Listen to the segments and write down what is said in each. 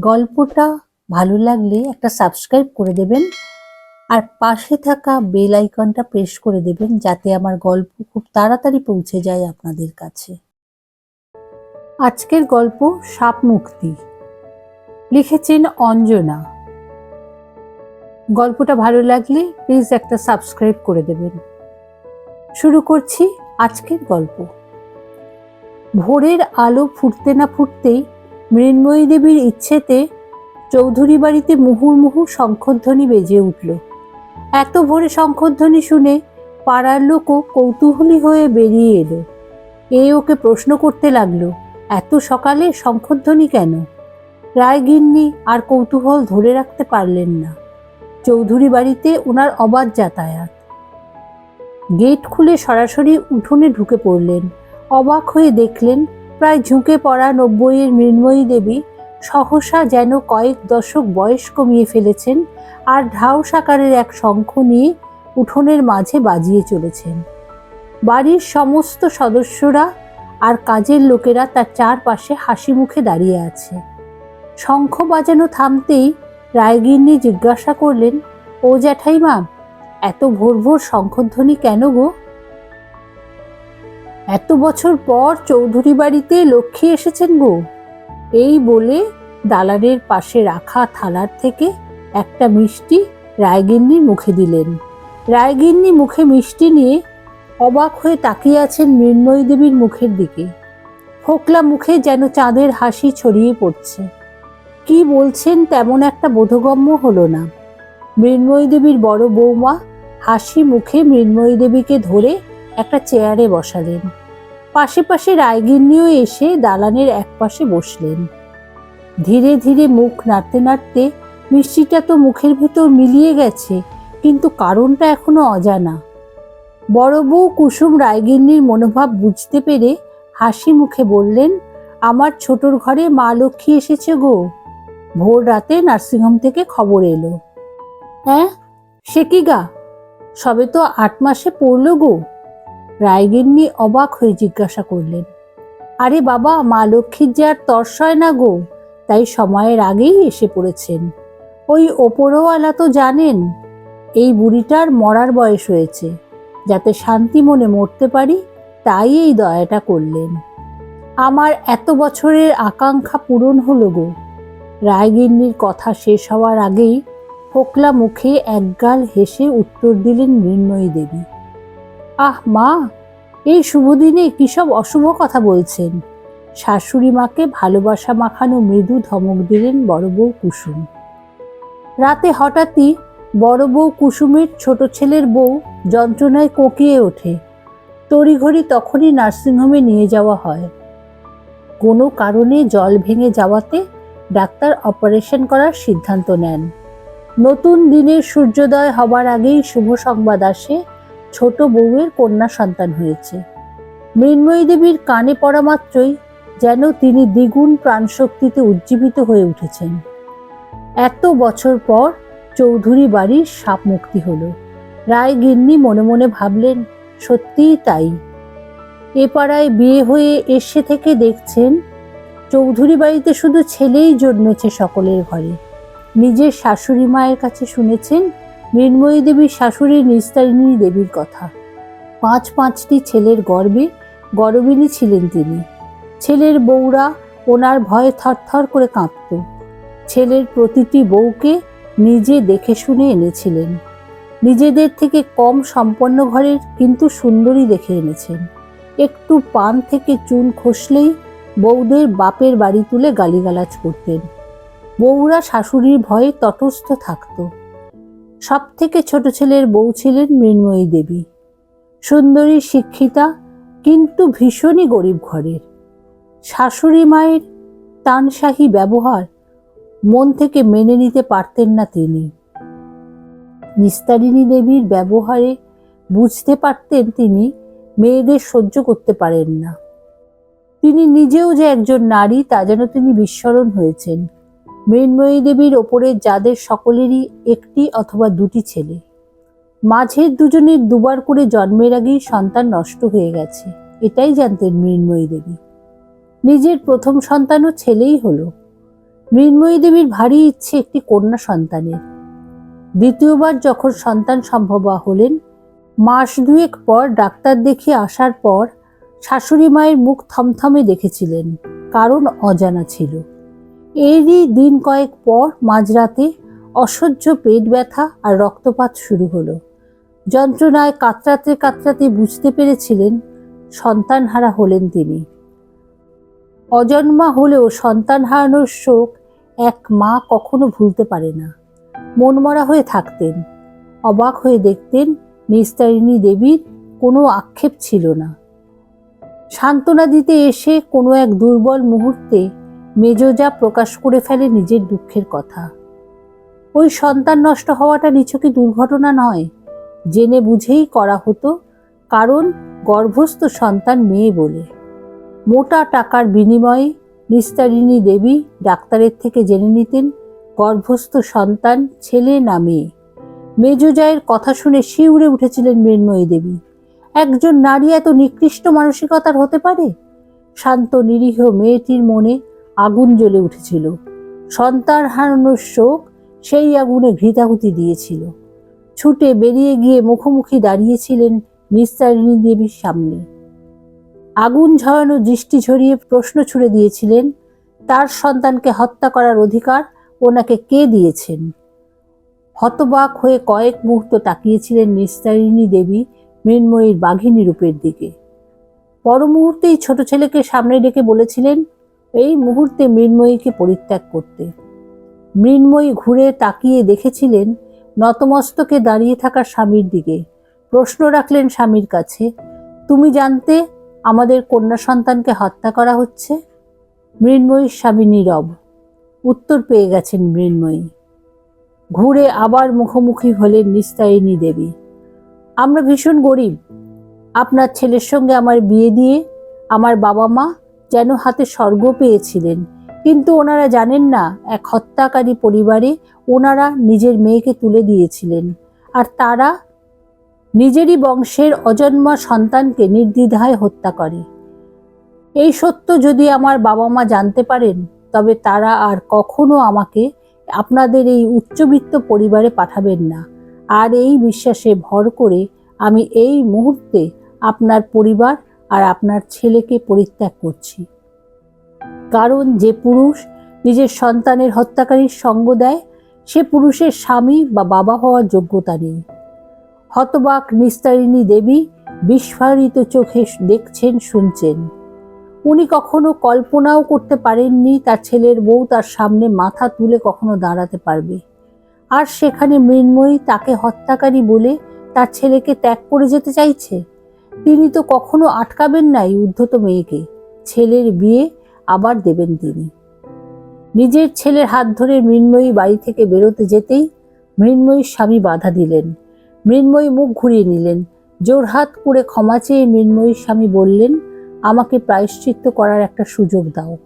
গল্পটা ভালো লাগলে একটা সাবস্ক্রাইব করে দেবেন। আর পাশে থাকা বেল আইকনটা প্রেস করে দেবেন যাতে আমার গল্প খুব তাড়াতাড়ি পৌঁছে যায় আপনাদের কাছে। আজকের গল্প সাপ মুক্তি। লিখেছেন অঞ্জনা। গল্পটা ভালো লাগলে প্লিজ একটা সাবস্ক্রাইব করে দেবেন। শুরু করছি আজকের গল্প। ভোরের আলো ফুটতে না ফুটতেই মৃন্ময়ী দেবীর ইচ্ছেতে চৌধুরী বাড়িতে মুহুর্মুহু শঙ্খধ্বনি বেজে উঠল। এত ভোরে শঙ্খধ্বনি শুনে পাড়ার লোকও কৌতূহলী হয়ে বেরিয়ে এলো। এ ওকে প্রশ্ন করতে লাগল, এত সকালে শঙ্খধ্বনি কেন? রায়গিন্নি আর কৌতূহল ধরে রাখতে পারলেন না। চৌধুরী বাড়িতে ওনার অবাধ যাতায়াত। গেট খুলে সরাসরি উঠোনে ঢুকে পড়লেন। অবাক হয়ে দেখলেন প্রায় ঝুঁকে পড়া নব্বইয়ের মৃন্ময়ী দেবী সহসা যেন কয়েক দশক বয়স কমিয়ে ফেলেছেন আর ঢাউ সাকারের এক শঙ্খ নিয়ে উঠোনের মাঝে বাজিয়ে চলেছেন। বাড়ির সমস্ত সদস্যরা আর কাজের লোকেরা তার চারপাশে হাসি মুখে দাঁড়িয়ে আছে। শঙ্খ বাজানো থামতেই রায়গিন্নি জিজ্ঞাসা করলেন, ও জ্যাঠাইমা, এত ভোর ভোর শঙ্খধ্বনি কেন গো? এত বছর পর চৌধুরী বাড়িতে লক্ষ্মী এসেছেন গো। এই বলে দালানের পাশে রাখা থালার থেকে একটা মিষ্টি রায়গিন্নির মুখে দিলেন। রায়গিন্নি মুখে মিষ্টি নিয়ে অবাক হয়ে তাকিয়ে আছেন মৃন্ময়ী দেবীর মুখের দিকে। ফোকলা মুখে যেন চাঁদের হাসি ছড়িয়ে পড়ছে। কি বলছেন তেমন একটা বোধগম্য হলো না। মৃন্ময়ী দেবীর বড় বৌমা হাসি মুখে মৃন্ময়ী দেবীকে ধরে একটা চেয়ারে বসালেন। পাশে রায়গিন্নিও এসে দালানের একপাশে বসলেন। ধীরে ধীরে মুখ নাড়তে নাড়তে মিষ্টিটা তো মুখের ভেতর মিলিয়ে গেছে, কিন্তু কারণটা এখনও অজানা। বড় বউ কুসুম রায়গিন্নির মনোভাব বুঝতে পেরে হাসি মুখে বললেন, আমার ছোটর ঘরে মা লক্ষ্মী এসেছে গো। ভোর রাতে নার্সিংহোম থেকে খবর এলো। হ্যাঁ? সে কি গা? সবে তো আট মাসে পড়ল গো? রায়গিন্নি অবাক হয়ে জিজ্ঞাসা করলেন, আরে বাবা, মা লক্ষ্মীর যে আর তর্স হয় না গো? তাই সময়ের আগেই এসে পড়েছেন। ওই ওপরওয়ালা তো জানেন, এই বুড়িটার মরার বয়স হয়েছে। যাতে শান্তি মনে মরতে পারি, তাই এই দয়াটা করলেন। আমার এত বছরের আকাঙ্ক্ষা পূরণ হলো গো। রায়গিন্নির কথা শেষ হওয়ার আগেই ফোকলা মুখে একগাল হেসে উত্তর দিলেন মৃন্ময়ী দেবী। আহ, মা, এই শুভ দিনে সব অশুভ কথা বলছেন? শাশুড়ি মাকে ভালোবাসা মাখানো মৃদু ধমক দিলেন বড় বউ কুসুম। রাতে হঠাৎই বড় বউ কুসুমের ছোট ছেলের বউ যন্ত্রণায় কোকিয়ে ওঠে। তড়িঘড়ি তখনই নার্সিংহোমে নিয়ে যাওয়া হয়। কোনো কারণে জল ভেঙে যাওয়াতে ডাক্তার অপারেশন করার সিদ্ধান্ত নেন। নতুন দিনের সূর্যোদয় হবার আগেই শুভ সংবাদ আসে ছোট বউয়ের কন্যা সন্তান হয়েছে। মৃন্ময়ী দেবীর কানে পড়া মাত্রই যেন তিনি দ্বিগুণ প্রাণশক্তিতে উজ্জীবিত হয়ে উঠেছেন। এত বছর পর চৌধুরী বাড়ির সাপ মুক্তি হলো। রায় গিন্নি মনে মনে ভাবলেন, সত্যিই তাই। এ পাড়ায় বিয়ে হয়ে এসে থেকে দেখছেন, চৌধুরী বাড়িতে শুধু ছেলেই জন্মেছে সকলের ঘরে। নিজের শাশুড়ি মায়ের কাছে শুনেছেন মৃন্ময়ী দেবীর শাশুড়ি নিস্তারিণী দেবীর কথা। পাঁচ পাঁচটি ছেলের গর্বে গরবিনী ছিলেন তিনি। ছেলের বউরা ওনার ভয়ে থরথর করে কাঁপত। ছেলের প্রতিটি বউকে নিজে দেখে শুনে এনেছিলেন। নিজেদের থেকে কম সম্পন্ন ঘরের কিন্তু সুন্দরী দেখে এনেছেন। একটু পান থেকে চুন খসলেই বউদের বাপের বাড়ি তুলে গালিগালাজ করতেন। বউরা শাশুড়ির ভয়ে তটস্থ থাকত। সব থেকে ছোট ছেলের বউ ছিলেন মৃন্ময়ী দেবী। সুন্দরী, শিক্ষিতা, কিন্তু ভীষণই গরিব ঘরের। শাশুড়ি মায়ের তানশাহী ব্যবহার মন থেকে মেনে নিতে পারতেন না তিনি। নিস্তারিণী দেবীর ব্যবহারে বুঝতে পারতেন তিনি মেয়েদের সহ্য করতে পারেন না। তিনি নিজেও যে একজন নারী, তা যেন তিনি বিস্মরণ হয়েছেন। মৃন্ময়ী দেবীর ওপরে যাদের সকলেরই একটি অথবা দুটি ছেলে মাঝের দুজনের দুবার করে জন্মের আগেই সন্তান নষ্ট হয়ে গেছে, এটাই জানতেন মৃন্ময়ী দেবী। নিজের প্রথম সন্তানও ছেলেই হলো। মৃন্ময়ী দেবীর ভারী ইচ্ছে একটি কন্যা সন্তানের। দ্বিতীয়বার যখন সন্তান সম্ভবা হলেন, মাস দুয়েক পর ডাক্তার দেখিয়ে আসার পর শাশুড়ি মায়ের মুখ থমথমে দেখেছিলেন, কারণ অজানা ছিল। এরই দিন কয়েক পর মাঝরাতে অসহ্য পেট ব্যথা আর রক্তপাত শুরু হলো। যন্ত্রণায় কাতরাতে কাতরাতে বুঝতে পেরেছিলেন সন্তানহারা হলেন তিনি। অজন্মা হলেও সন্তান হারানোর শোক এক মা কখনো ভুলতে পারে না। মনমরা হয়ে থাকতেন। অবাক হয়ে দেখতেন নিস্তারিণী দেবীর কোনো আক্ষেপ ছিল না। সান্ত্বনা দিতে এসে কোনো এক দুর্বল মুহূর্তে মেজজা প্রকাশ করে ফেলে নিজের দুঃখের কথা। ওই সন্তান নষ্ট হওয়াটা নিছকই দুর্ঘটনা নয়। জেনে বুঝেই করা হতো, কারণ গর্ভস্থ সন্তান মেয়ে বলে। মোটা টাকার বিনিময়ে নিস্তারিণী দেবী ডাক্তারের থেকে জেনে নিতেন, গর্ভস্থ সন্তান ছেলে না মেয়ে। মেজজায়ের কথা শুনে শিউরে উঠেছিলেন মৃন্ময়ী দেবী। একজন নারী এত নিকৃষ্ট মানসিকতার হতে পারে? শান্ত নিরীহ মেয়েটির মনে আগুন জ্বলে উঠেছিল। সন্তান হারানোর শোক সেই আগুনে ঘৃতাহুতি দিয়েছিল। ছুটে বেরিয়ে গিয়ে মুখোমুখি দাঁড়িয়েছিলেন নিস্তারিণী দেবীর সামনে। আগুন ঝরানো দৃষ্টি ঝরিয়ে প্রশ্ন ছুড়ে দিয়েছিলেন, তার সন্তানকে হত্যা করার অধিকার ওনাকে কে দিয়েছেন? হতবাক হয়ে কয়েক মুহূর্ত তাকিয়েছিলেন নিস্তারিণী দেবী মৃন্ময়ীর বাঘিনী রূপের দিকে। পর মুহূর্তেই ছোট ছেলেকে সামনে ডেকে বলেছিলেন এই মুহূর্তে মৃন্ময়ীকে পরিত্যাগ করতে। মৃন্ময়ী ঘুরে তাকিয়ে দেখেছিলেন নতমস্তকে দাঁড়িয়ে থাকা স্বামীর দিকে। প্রশ্ন রাখলেন স্বামীর কাছে, তুমি জানতে আমাদের কন্যা সন্তানকে হত্যা করা হচ্ছে? মৃন্ময়ীর স্বামী নীরব। উত্তর পেয়ে গেছেন মৃন্ময়ী। ঘুরে আবার মুখোমুখি হলেন নিস্তারিণী দেবী। আমরা ভীষণ গরিব। আপনার ছেলের সঙ্গে আমার বিয়ে দিয়ে আমার বাবা মা যেন হাতে স্বর্গ পেয়েছিলেন। কিন্তু ওনারা জানেন না, এক হত্যাকারী পরিবারে ওনারা নিজের মেয়েকে তুলে দিয়েছিলেন। আর তারা নিজেরই বংশের অজন্মা সন্তানকে নির্দ্বিধায় হত্যা করে। এই সত্য যদি আমার বাবা মা জানতে পারেন, তবে তারা আর কখনো আমাকে আপনাদের এই উচ্চবিত্ত পরিবারে পাঠাবেন না। আর এই বিশ্বাসে ভর করে আমি এই মুহূর্তে আপনার পরিবার আর আপনার ছেলেকে পরিত্যাগ করছি। কারণ যে পুরুষ নিজের সন্তানের হত্যাকারীর সঙ্গ দেয়, সে পুরুষের স্বামী বা বাবা হওয়ার যোগ্যতা নেই। হতবাক নিস্তারিণী দেবী বিস্ফারিত চোখে দেখছেন, শুনছেন। উনি কখনো কল্পনাও করতে পারেননি তার ছেলের বউ তার সামনে মাথা তুলে কখনো দাঁড়াতে পারবে। আর সেখানে মৃন্ময়ী তাকে হত্যাকারী বলে তার ছেলেকে ত্যাগ করে যেতে চাইছে? তিনি তো কখনো আটকাবেন নাই উদ্ধত মেয়েকে। ছেলের বিয়ে আবার দেবেন তিনি। নিজের ছেলের হাত ধরে মৃন্ময়ী বাড়ি থেকে বেরোতে যেতেই মৃন্ময়ীর স্বামী বাধা দিলেন। মৃন্ময়ী মুখ ঘুরিয়ে নিলেন। জোরহাত করে ক্ষমা চেয়ে মৃন্ময়ীর স্বামী বললেন, আমাকে প্রায়শ্চিত্ত করার একটা সুযোগ দাও।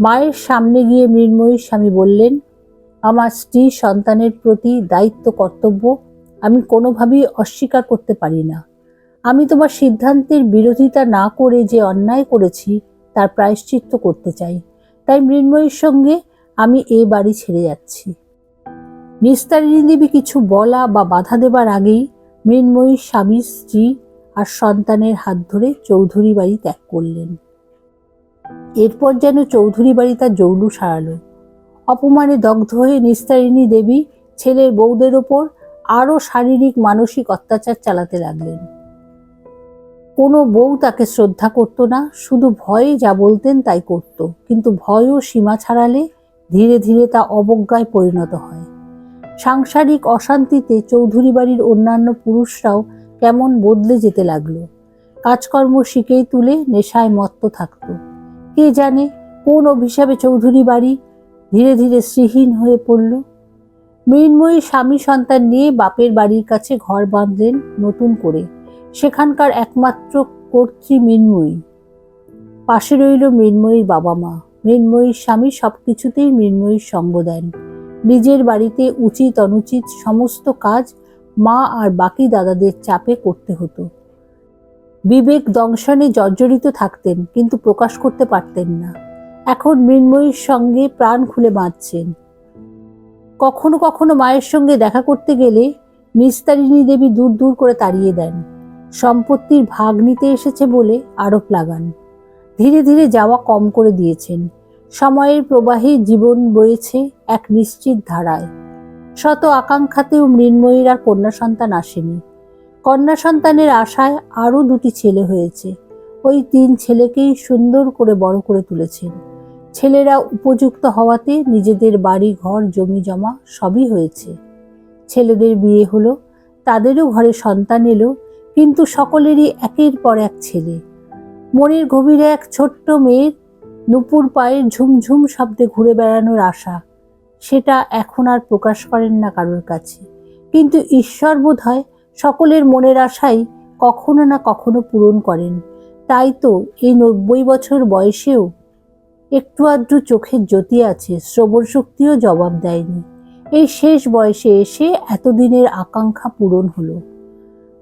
মায়ের সামনে গিয়ে মৃন্ময়ীর স্বামী বললেন, আমার স্ত্রী সন্তানের প্রতি দায়িত্ব কর্তব্য, আমি কোনোভাবেই অস্বীকার করতে পারি না। আমি তোমার সিদ্ধান্তের বিরোধিতা না করে যে অন্যায় করেছি, তার প্রায়শ্চিত্ত করতে চাই। তাই মৃন্ময়ীর সঙ্গে আমি এ বাড়ি ছেড়ে যাচ্ছি। নিস্তারিণী দেবী কিছু বলা বা বাধা দেবার আগেই মৃন্ময়ীর স্বামী, স্ত্রী আর সন্তানের হাত ধরে চৌধুরী বাড়ি ত্যাগ করলেন। এরপর যেন চৌধুরী বাড়ি তার জৌলু সারালো অপমানে দগ্ধ হয়ে নিস্তারিণী দেবী ছেলের বৌদের ওপর আরও শারীরিক, মানসিক অত্যাচার চালাতে লাগলেন। কোনো বউ তাকে শ্রদ্ধা করতো না, শুধু ভয়ে যা বলতেন তাই করত। কিন্তু ভয়ও সীমা ছাড়ালে ধীরে ধীরে তা অবজ্ঞায় পরিণত হয়। সাংসারিক অশান্তিতে চৌধুরী বাড়ির অন্যান্য পুরুষরাও কেমন বদলে যেতে লাগল। কাজকর্ম শিখেই তুলে নেশায় মত্ত থাকত। কে জানে কোন অভিশাপে চৌধুরী বাড়ি ধীরে ধীরে শ্রীহীন হয়ে পড়ল। মৃন্ময়ী স্বামী সন্তান নিয়ে বাপের বাড়ির কাছে ঘর বাঁধলেন নতুন করে। সেখানকার একমাত্র কর্ত্রী মৃন্ময়ী। পাশে রইল মৃন্ময়ীর বাবা মা। মৃন্ময়ীর স্বামী সবকিছুতেই মৃন্ময়ীর সঙ্গ দেন। নিজের বাড়িতে উচিত অনুচিত সমস্ত কাজ মা আর বাকি দাদাদের চাপে করতে হতো। বিবেক দংশনে জর্জরিত থাকতেন, কিন্তু প্রকাশ করতে পারতেন না। এখন মৃন্ময়ীর সঙ্গে প্রাণ খুলে বাঁচছেন কখনো কখনো মায়ের সঙ্গে দেখা করতে গেলে নিস্তারিণী দেবী দূর দূর করে তাড়িয়ে দেন। সম্পত্তির ভাগ নিতে এসেছে বলে আরোপ লাগান। ধীরে ধীরে যাওয়া কম করে দিয়েছেন। সময়ের প্রবাহে জীবন বয়েছে এক নিশ্চিত ধারায়। শত আকাঙ্ক্ষাতেও মৃন্ময়ীর আর কন্যা সন্তান আসেনি। কন্যা সন্তানের আশায় আরও দুটি ছেলে হয়েছে। ওই তিন ছেলেকেই সুন্দর করে বড় করে তুলেছেন। ছেলেরা উপযুক্ত হওয়াতে নিজেদের বাড়ি, ঘর, জমি জমা সবই হয়েছে। ছেলেদের বিয়ে হলো, তাদেরও ঘরে সন্তান এলো কিন্তু সকলেরই একের পর এক ছেলে। মনের গভীরে এক ছোট্ট মেয়ের নুপুর পায়ের ঝুমঝুম শব্দে ঘুরে বেড়ানোর আশা, সেটা এখন আর প্রকাশ করেন না কারোর কাছে। কিন্তু ঈশ্বর বোধ হয় সকলের মনের আশাই কখনো না কখনো পূরণ করেন। তাই তো এই নব্বই বছর বয়সেও একটু আধটু চোখের জ্যোতি আছে, শ্রবণ শক্তিও জবাব দেয়নি। এই শেষ বয়সে এসে এতদিনের আকাঙ্ক্ষা পূরণ হলো।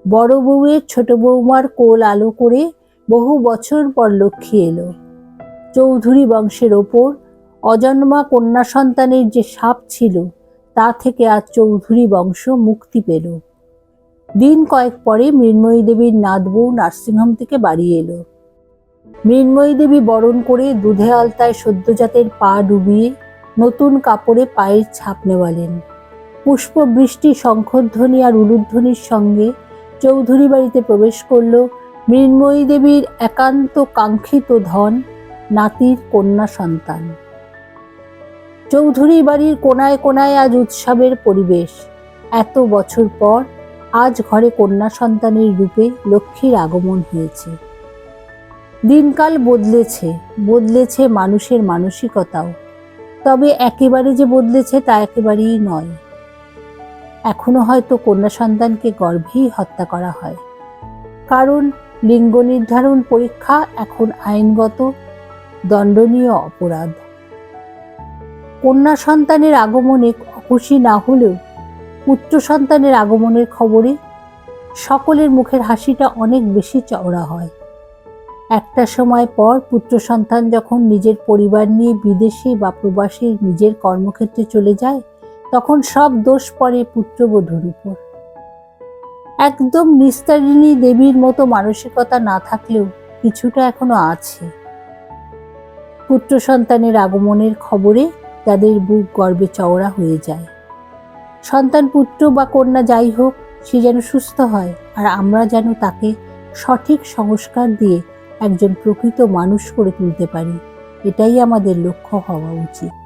বড় বউয়ের ছোট বৌমার কোল আলো করে বহু বছর পর লক্ষ্মী এলো। চৌধুরী বংশের ওপর অজন্মা কন্যা সন্তানের যে সাপ ছিল, তা থেকে আজ চৌধুরী বংশ মুক্তি পেল। দিন কয়েক পরে মৃন্ময়ী দেবীর নাতবউ নার্সিংহোম থেকে বাড়ি এলো। মৃন্ময়ী দেবী বরণ করে দুধে আলতায় সদ্যজাতের পা ডুবিয়ে নতুন কাপড়ে পায়ের ছাপ নেওয়ালেন। পুষ্পবৃষ্টি, শঙ্খধ্বনি আর উলুধ্বনির সঙ্গে চৌধুরী বাড়িতে প্রবেশ করল মৃন্ময়ী দেবীর একান্ত কাঙ্ক্ষিত ধন, নাতির কন্যা সন্তান। চৌধুরী বাড়ির কোনায় কোনায় আজ উৎসবের পরিবেশ। এত বছর পর আজ ঘরে কন্যা সন্তানের রূপে লক্ষ্মীর আগমন হয়েছে। দিনকাল বদলেছে বদলেছে মানুষের মানসিকতাও। তবে একেবারে যে বদলেছে তা একেবারেই নয়। এখনও হয়তো কন্যা সন্তানকে গর্ভেই হত্যা করা হয়। কারণ লিঙ্গ নির্ধারণ পরীক্ষা এখন আইনগত, দণ্ডনীয় অপরাধ। কন্যা সন্তানের আগমনে খুশি না হলেও পুত্র সন্তানের আগমনের খবরে সকলের মুখের হাসিটা অনেক বেশি চওড়া হয়। একটা সময় পর পুত্র সন্তান যখন নিজের পরিবার নিয়ে বিদেশে বা প্রবাসে নিজের কর্মক্ষেত্রে চলে যায় তখন সব দোষ পড়ে পুত্রবধূর উপর। একদম নিস্তারিণী দেবীর মতো মানসিকতা না থাকলেও কিছুটা এখনও আছে। পুত্র সন্তানের আগমনের খবরে তাদের বুক গর্বে চওড়া হয়ে যায়। সন্তান, পুত্র বা কন্যা যাই হোক, সে যেন সুস্থ হয় আর আমরা যেন তাকে সঠিক সংস্কার দিয়ে একজন প্রকৃত মানুষ করে তুলতে পারি, এটাই আমাদের লক্ষ্য হওয়া উচিত।